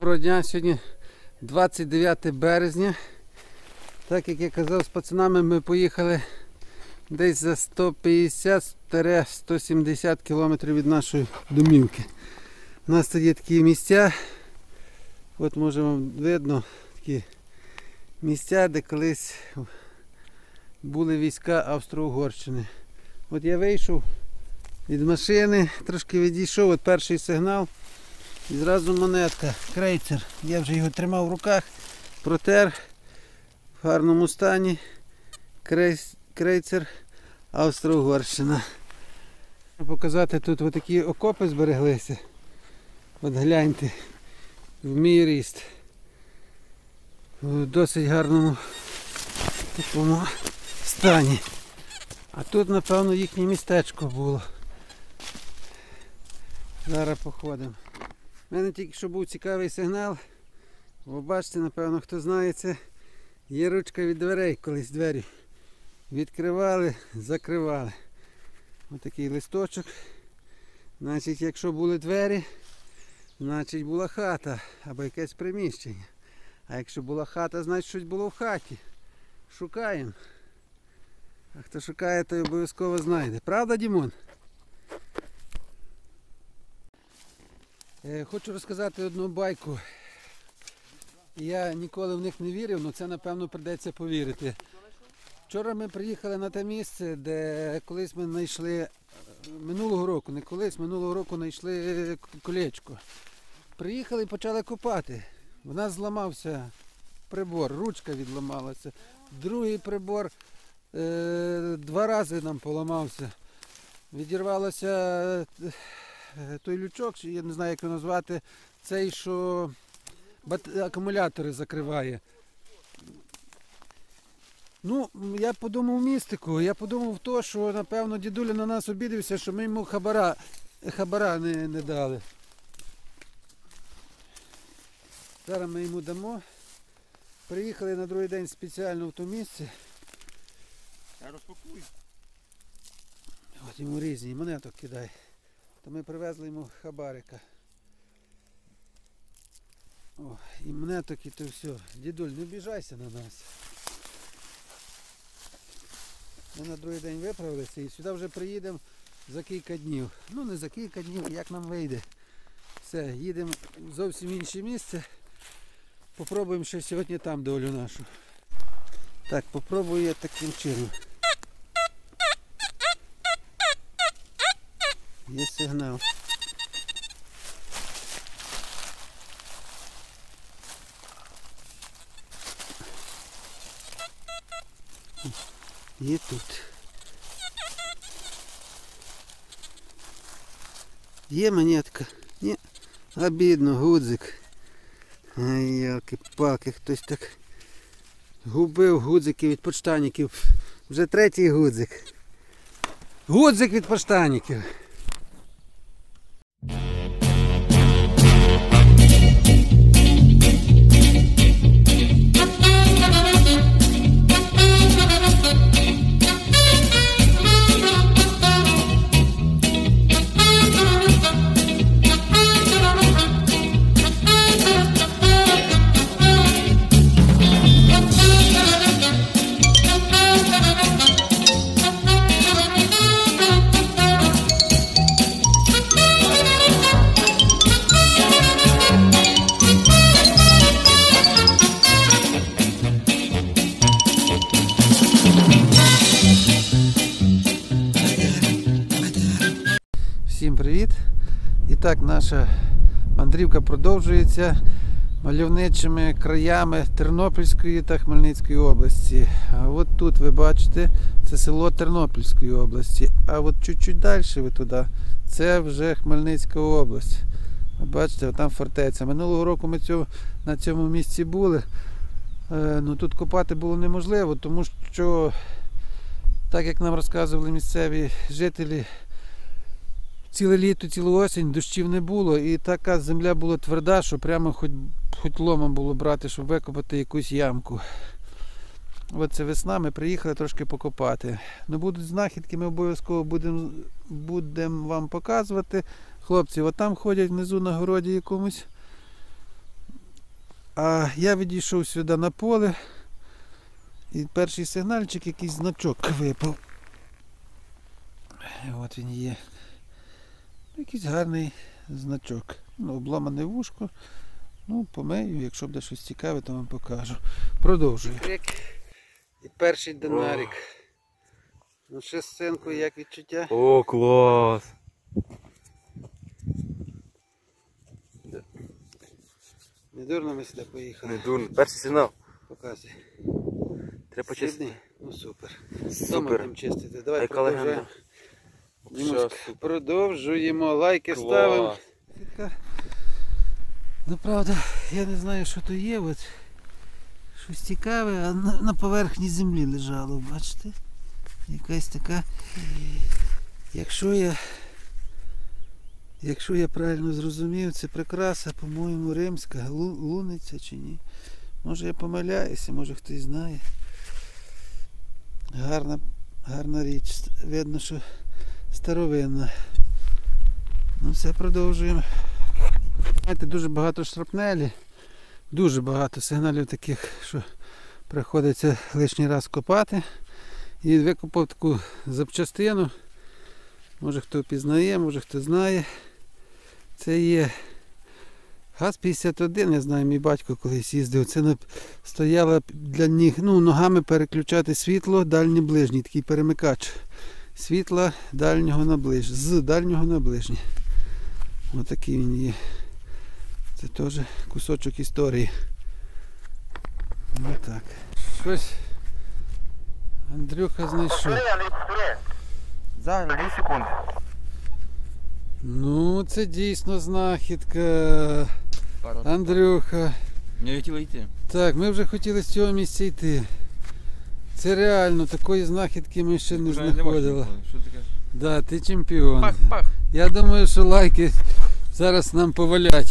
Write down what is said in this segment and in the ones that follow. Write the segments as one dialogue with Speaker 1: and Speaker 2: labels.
Speaker 1: Доброго дня, сьогодні 29 березня. Так як я казав з пацанами, ми поїхали десь за 150-170 кілометрів від нашої домівки. У нас тут є такі місця. От може вам видно такі місця, де колись були війська Австро-Угорщини. От я вийшов від машини, трошки відійшов, от перший сигнал. І зразу монетка, крейцер. Я вже його тримав в руках, протер в гарному стані. Крейцер Австро-Угорщина. Показати тут отакі окопи збереглися. От гляньте, в мій ріст. В досить гарному такому стані. А тут, напевно, їхнє містечко було. Зараз походимо. У мене тільки що був цікавий сигнал. Ви бачите, напевно, хто знає це. Є ручка від дверей, колись двері. Відкривали, закривали. Ось такий листочок. Значить, якщо були двері, значить була хата або якесь приміщення. А якщо була хата, значить щось було в хаті. Шукаємо. А хто шукає, той обов'язково знайде. Правда, Дімон? Хочу розказати одну байку. Я ніколи в них не вірив, але це напевно прийдеться повірити. Вчора ми приїхали на те місце, де колись ми знайшли е, минулого року, не колись, минулого року знайшли е, колечко. Приїхали і почали копати. У нас зламався прибор, ручка відламалася. Другий прибор е, два рази нам поламався. Відірвалося е, е, той лючок, чи я не знаю, як його назвати, цей, що акумулятори закриває. Ну, я подумав містику, я подумав то, що напевно дідуля на нас обідався, що ми йому хабара, хабара не, не дали. Зараз ми йому дамо. Приїхали на другий день спеціально в то місце.
Speaker 2: Я розпакую.
Speaker 1: От йому різні монеток кидай. То ми привезли йому хабарика. О, і монеток і то все. Дідуль, не обіжайся на нас. Ми на другий день виправилися і сюди вже приїдемо за кілька днів. Ну не за кілька днів, як нам вийде. Все, їдемо в зовсім інше місце. Попробуємо ще сьогодні там долю нашу. Так, попробую я таким чином. Є сигнал. Є тут. Є монетка? Ні. Обідно, гудзик. Ай, ялки-палки, хтось так губив гудзики від почтальників. Вже третій гудзик. Гудзик від поштанників. Наша мандрівка продовжується мальовничими краями Тернопільської та Хмельницької області. А от тут ви бачите, це село Тернопільської області. А от чуть-чуть далі ви туди, це вже Хмельницька область. Ви бачите, там фортеця. Минулого року ми цього, на цьому місці були. Е, ну, тут копати було неможливо, тому що, так як нам розказували місцеві жителі, ціле літо, цілу осінь дощів не було, і така земля була тверда, що прямо хоч, хоч ломом було брати, щоб викопати якусь ямку. От це весна, ми приїхали трошки покопати. Ну будуть знахідки, ми обов'язково будемо будем вам показувати. Хлопці, там ходять внизу на городі якомусь. А я відійшов сюди на поле. І перший сигнальчик, якийсь значок випав. От він є. Якийсь гарний значок. Ну, обламане вушко. Ну, помию, якщо буде щось цікаве, то вам покажу. Продовжую. І перший динарик. Ну ще сценку, як відчуття?
Speaker 2: О, клас!
Speaker 1: Не дурно ми сюди поїхали.
Speaker 2: Не дурно. Перший сигнал.
Speaker 1: Показуй.
Speaker 2: Треба почистити.
Speaker 1: Ну супер. Дома
Speaker 2: Супер.
Speaker 1: будемо чистити. Давай продовжуємо. Дімочка, Продовжуємо, лайки
Speaker 2: Клас.
Speaker 1: ставимо. Ну правда, я не знаю, що то є. От. Щось цікаве, а на, на поверхні землі лежало, бачите? Якась така. Якщо я. Якщо я правильно зрозумів, це прикраса, по-моєму, римська, Лу- луниця чи ні. Може я помиляюся, може хтось знає. Гарна, гарна річ. Видно, що старовинна. Ну все, продовжуємо. Знаєте, дуже багато шрапнелі, дуже багато сигналів таких, що приходиться лишній раз копати. І викопав таку запчастину. Може хто пізнає, може хто знає. Це є ГАЗ-51, я знаю, мій батько колись їздив. Це стояло для ніг, ну, ногами переключати світло, дальнє ближній, такий перемикач. Світла дальнього на ближ, з дальнього на ближнє. Отакий він є. Це теж кусочок історії. Ну так. Щось Андрюха знайшов.
Speaker 2: За 2 секунди.
Speaker 1: Ну, це дійсно знахідка. Андрюха.
Speaker 2: Не хотіли йти.
Speaker 1: Так, ми вже хотіли з цього місця йти. Це реально, такої знахідки ми ще не знаходили.
Speaker 2: Що?
Speaker 1: Да, ти чемпіон.
Speaker 2: Пах, пах.
Speaker 1: Я думаю, що лайки зараз нам повалять.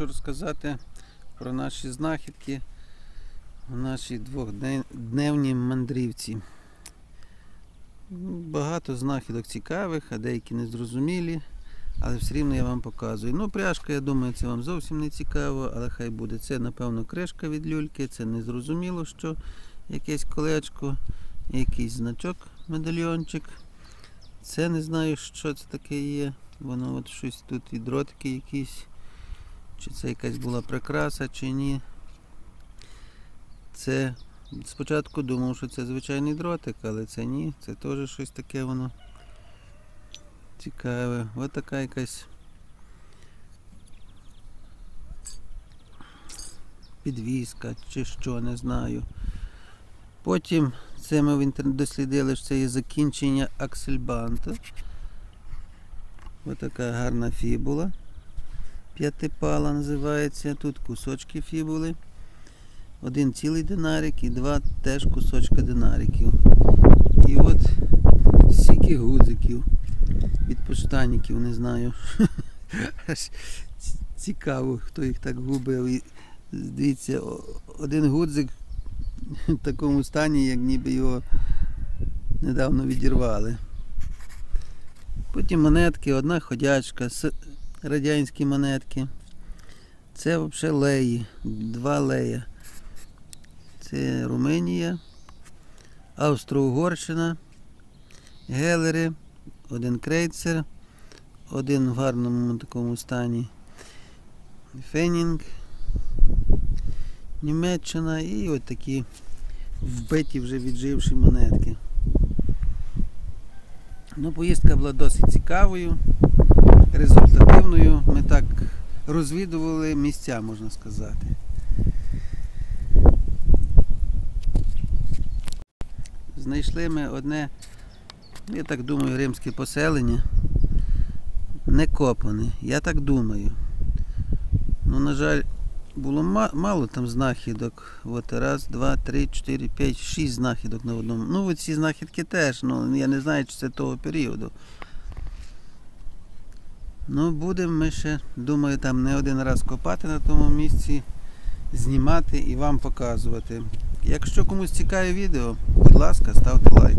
Speaker 1: Хочу розказати про наші знахідки в нашій двохдневній мандрівці. Багато знахідок цікавих, а деякі незрозумілі, але все рівно я вам показую. Ну, пряжка, я думаю, це вам зовсім не цікаво, але хай буде. Це, напевно, кришка від люльки, це незрозуміло, що якесь колечко, якийсь значок, медальйончик. Це не знаю, що це таке є. Воно от щось тут і дротики якісь. Чи це якась була прикраса, чи ні. Це спочатку думав, що це звичайний дротик, але це ні. Це теж щось таке воно цікаве. Ось така якась підвіска чи що, не знаю. Потім це ми в інтернеті дослідили, що це є закінчення аксельбанту. Ось така гарна фібула. П'ятипала називається. Тут кусочки фібули. Один цілий динарик і два теж кусочка динариків. І от стільки гудзиків від поштанників, не знаю. Цікаво, хто їх так губив. Дивіться, один гудзик в такому стані, як ніби його недавно відірвали. Потім монетки, одна ходячка, радянські монетки. Це взагалі леї, два лея. Це Румунія, Австро-Угорщина, Гелери, один крейцер, один в гарному такому стані. Фенінг, Німеччина і от такі вбиті вже відживші монетки. Ну, поїздка була досить цікавою, результативною. Ми так розвідували місця, можна сказати. Знайшли ми одне, я так думаю, римське поселення. Не копане, я так думаю. Ну, на жаль, було мало там знахідок. От раз, два, три, чотири, п'ять, шість знахідок на одному. Ну, от ці знахідки теж, ну я не знаю, чи це того періоду. Ну, будемо ми ще, думаю, там не один раз копати на тому місці, знімати і вам показувати. Якщо комусь цікаве відео, будь ласка, ставте лайк.